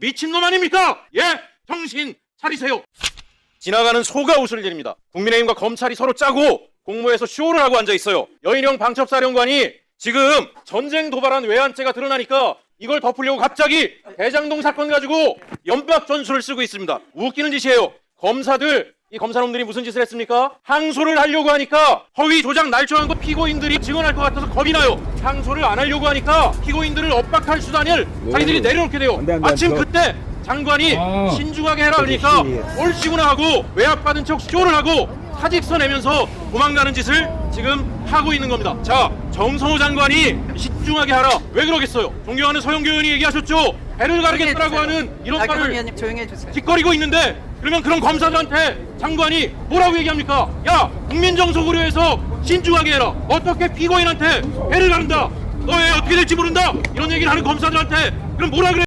미친놈 아닙니까? 예? 정신 차리세요. 지나가는 소가 웃을 일입니다. 국민의힘과 검찰이 서로 짜고 공모해서 쇼를 하고 앉아 있어요. 여인형 방첩사령관이 지금 전쟁 도발한 외환죄가 드러나니까 이걸 덮으려고 갑자기 대장동 사건 가지고 연박 전술을 쓰고 있습니다. 웃기는 짓이에요. 검사들 이 검사놈들이 무슨 짓을 했습니까? 항소를 하려고 하니까 허위 조작 날조한 거 피고인들이 증언할 것 같아서 겁이 나요. 항소를 안 하려고 하니까 피고인들을 압박할 수단을 자기들이 내려놓게 돼요. 안 돼, 안 돼, 마침 저- 그때 장관이 아. 신중하게 해라 그러니까 옳지구나 하고 외압받은 척 쇼를 하고 사직서 내면서 도망가는 짓을 지금 하고 있는 겁니다. 자, 정성호 장관이 신중하게 하라. 왜 그러겠어요? 존경하는 서영교 의원이 얘기하셨죠. 배를 가르겠다라고 하는 이런 나경원 말을 조용히 해주세요. 짓거리고 있는데 그러면 그런 검사들한테 장관이 뭐라고 얘기합니까? 야, 국민정서 고려해서 신중하게 해라. 어떻게 피고인한테 배를 가른다? 너애 어떻게 될지 모른다. 이런 얘기를 하는 검사들한테 그럼 뭐라 그래?